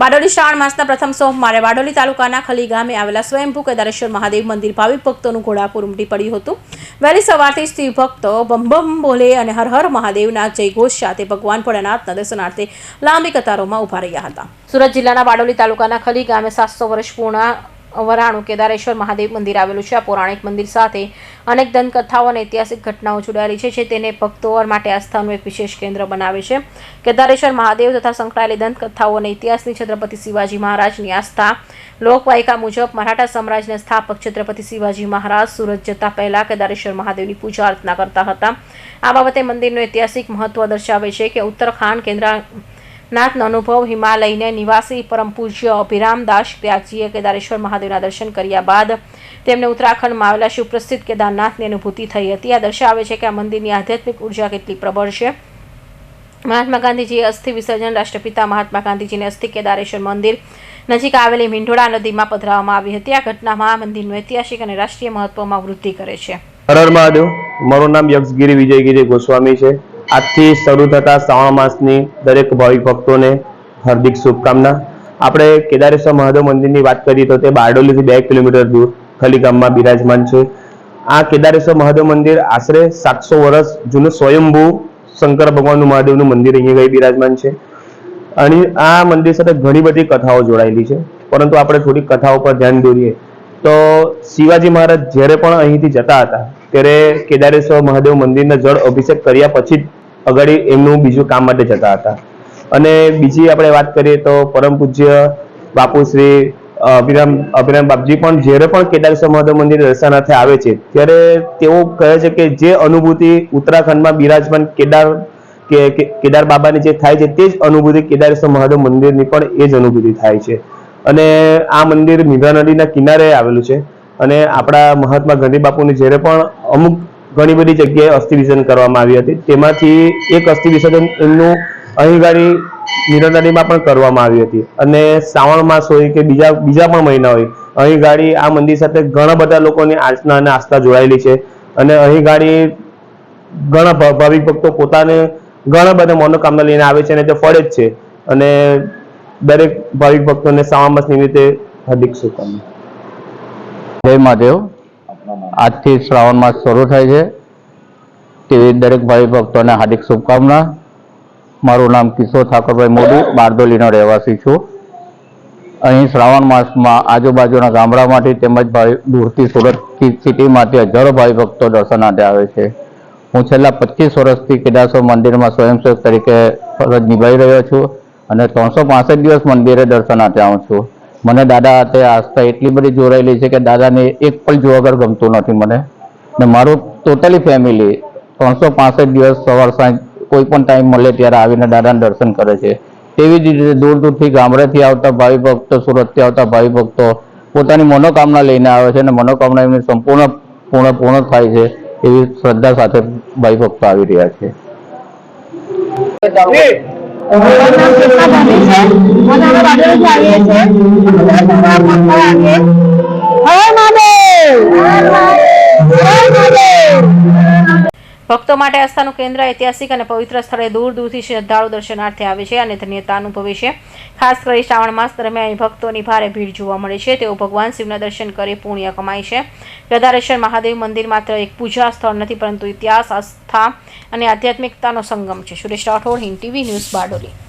બારડોલી શ્રાવણ માસના પ્રથમ સોમવારે બારડોલી તાલુકાના ખલી ગામે આવેલા સ્વયંભૂ કેદારેશ્વર મહાદેવ મંદિર ભાવિક ભક્તોનું ઘોડાપુર ઉમટી પડ્યું હતું. વહેલી સવારથી સ્ત્રી ભક્તો બમ બોલે અને હર હર મહાદેવના જયઘોષ સાથે ભગવાન ભોળાનાથના દર્શનાર્થે લાંબી કતારોમાં ઊભા રહ્યા હતા. સુરત જિલ્લાના બારડોલી તાલુકાના ખલી ગામે સાતસો વર્ષ પૂર્ણ વરાણું કેદારેશ્વર મહાદેવ મંદિર આવેલું છે. આ પૌરાણિક મંદિર સાથે અનેક દંતકથાઓ અને ઐતિહાસિક ઘટનાઓ જોડાયેલી છે, જે તેને ભક્તો માટે આસ્થાનું એક વિશેષ કેન્દ્ર બનાવે છે. કેદારેશ્વર મહાદેવ તથા સંકળાયેલી દંતકથાઓ અને ઇતિહાસની છત્રપતિ શિવાજી મહારાજની આસ્થા, લોકવાયકા મુજબ મરાઠા સામ્રાજ્યના સ્થાપક છત્રપતિ શિવાજી મહારાજ સુરત જતા પહેલા કેદારેશ્વર મહાદેવની પૂજા અર્ચના કરતા હતા. આ બાબતે મંદિરનું ઐતિહાસિક મહત્વ દર્શાવે છે કે ઉત્તરખાંડ કેન્દ્ર નાથનો અનુભવ હિમાલયને નિવાસી પરમ પૂજ્ય અભિરામદાસ ત્યાગજીએ કેદારેશ્વર મહાદેવના દર્શન કર્યા બાદ તેમને ઉત્તરાખંડમાં આવેલા સુપ્રસિદ્ધ કેદારનાથની અનુભૂતિ થઈ હતી. આ દર્શાવે છે કે આ મંદિરની આધ્યાત્મિક ઊર્જા કેટલી પ્રબળ છે. મહાત્મા ગાંધીજીએ અસ્થિ વિસર્જન, રાષ્ટ્રપિતા મહાત્મા ગાંધીજીને અસ્થિ કેદારેશ્વર મંદિર નજીક આવેલી મીંઢોળા નદીમાં પધરાવવામાં આવી હતી. આ ઘટનામાં મંદિરનું ઐતિહાસિક અને રાષ્ટ્રીય મહત્વમાં વૃદ્ધિ કરે છે. હર મહાદેવ. મારું નામ યક્ષગીરી વિજયગીરી ગોસ્વામી છે. આજથી શરૂ થતા શ્રાવણ માસની દરેક ભાવિક ભક્તોને હાર્દિક શુભકામના. આપણે કેદારેશ્વર મહાદેવ મંદિરની વાત કરીએ તો તે બારડોલીથી બે કિલોમીટર દૂર, ખલી ગામમાં બિરાજમાન છે. આ કેદારેશ્વર મહાદેવ મંદિર આશરે સાતસો વર્ષ જૂનું સ્વયંભૂ શંકર ભગવાનનું મહાદેવનું મંદિર અહીંયા ગઈ બિરાજમાન છે. અને આ મંદિર સાથે ઘણી બધી કથાઓ જોડાયેલી છે. પરંતુ આપણે થોડી કથાઓ પર ધ્યાન દોરીએ. તો શિવાજી મહારાજ જ્યારે પણ અહીંથી જતા હતા, ત્યારે કેદારેશ્વર મહાદેવ મંદિરના જળ અભિષેક કર્યા પછી જ અગાડી એમનું બીજું કામ માટે જતા હતા. અને બીજી આપણે વાત કરીએ તો પરમ પૂજ્ય બાપુ શ્રી અભિરામ અભિરામ બાપજી પણ જ્યારે પણ કેદારેશ્વર મહાદેવ મંદિર દર્શનાર્થે આવે છે, ત્યારે તેઓ કહે છે કે જે અનુભૂતિ ઉત્તરાખંડમાં બિરાજમાન કેદાર, કે, કે- કેદાર બાબાની જે થાય છે, તે જ અનુભૂતિ કેદારેશ્વર મહાદેવ મંદિરની પણ એ જ અનુભૂતિ થાય છે. અને આ મંદિર મીઘા નદીના કિનારે આવેલું છે. અને આપણા મહાત્મા ગાંધી બાપુની જ્યારે પણ અમુક ઘણી બધી જગ્યાએ અસ્થિ વિસર્જન કરવામાં આવી હતી. તેમાંથી એક અસ્થિ વિસર્જનનું એમનું અહીં ગાડી મીરા પણ કરવામાં આવી હતી. અને શ્રાવણ માસ હોય કે બીજા બીજા પણ મહિના હોય અહીં ગાડી આ મંદિર સાથે ઘણા બધા લોકોની આર્ચના અને આસ્થા જોડાયેલી છે. અને અહીં ગાડી ઘણા ભાવિક ભક્તો પોતાને ઘણા બધા મનોકામના લઈને આવે છે અને તે ફળે જ છે. અને દરેક ભાવિક ભક્તોને શ્રાવણ માસ નિમિત્તે હાર્દિક શુભકામના. જય મહાદેવ. આજથી શ્રાવણ માસ શરૂ થાય છે. તેવી દરેક ભાઈ ભક્તોને હાર્દિક શુભકામના. મારું નામ કિશોર ઠાકોરભાઈ મોદી, બારડોલીનો રહેવાસી છું. અહીં શ્રાવણ માસમાં આજુબાજુના ગામડામાંથી તેમજ ભાઈ દૂરથી સુરત સિટીમાંથી હજારો ભાઈ ભક્તો દર્શનાર્થે આવે છે. હું છેલ્લા પચીસ વર્ષથી કેદાસો મંદિરમાં સ્વયંસેવક તરીકે ફરજ નિભાવી રહ્યો છું અને ત્રણસો દિવસ મંદિરે દર્શનાર્થે આવું છું. મને દાદા હાથે આસ્થા એટલી બધી જોડાયેલી છે કે દાદાને એક પણ જો વગર ગમતું નથી મને. ને મારું ટોટલી ફેમિલી ત્રણસો પાસઠ દિવસ સવાર સાંજ કોઈ પણ ટાઈમ મળે ત્યારે આવીને દાદાને દર્શન કરે છે. તેવી જ રીતે દૂર દૂરથી ગામડેથી આવતા ભાવિ ભક્તો, સુરતથી આવતા ભાવિ ભક્તો પોતાની મનોકામના લઈને આવે છે અને મનોકામના એમની સંપૂર્ણ પૂર્ણ પૂર્ણ થાય છે એવી શ્રદ્ધા સાથે ભાઈ ભક્તો આવી રહ્યા છે. મારું નામ કૃષ્ણા ભાભી છે અને અમે બારડોલીથી આવીએ છીએ અમે દર શનિવાર ભક્તો માટે આસ્થાનું કેન્દ્ર ઐતિહાસિક અને પવિત્ર સ્થળે દૂર દૂરથી શ્રદ્ધાળુ દર્શનાર્થે આવે છે અને ધન્યતા અનુભવે છે. ખાસ કરી શ્રાવણ માસ દરમિયાન ભક્તોની ભારે ભીડ જોવા મળે છે. તેઓ ભગવાન શિવના દર્શન કરી પુણ્ય કમાય છે. ગદારેશ્વર મહાદેવ મંદિર માત્ર એક પૂજા સ્થળ નથી, પરંતુ ઇતિહાસ, આસ્થા અને આધ્યાત્મિકતાનો સંગમ છે. Suresh Rathod, Hind TV news Bardoli.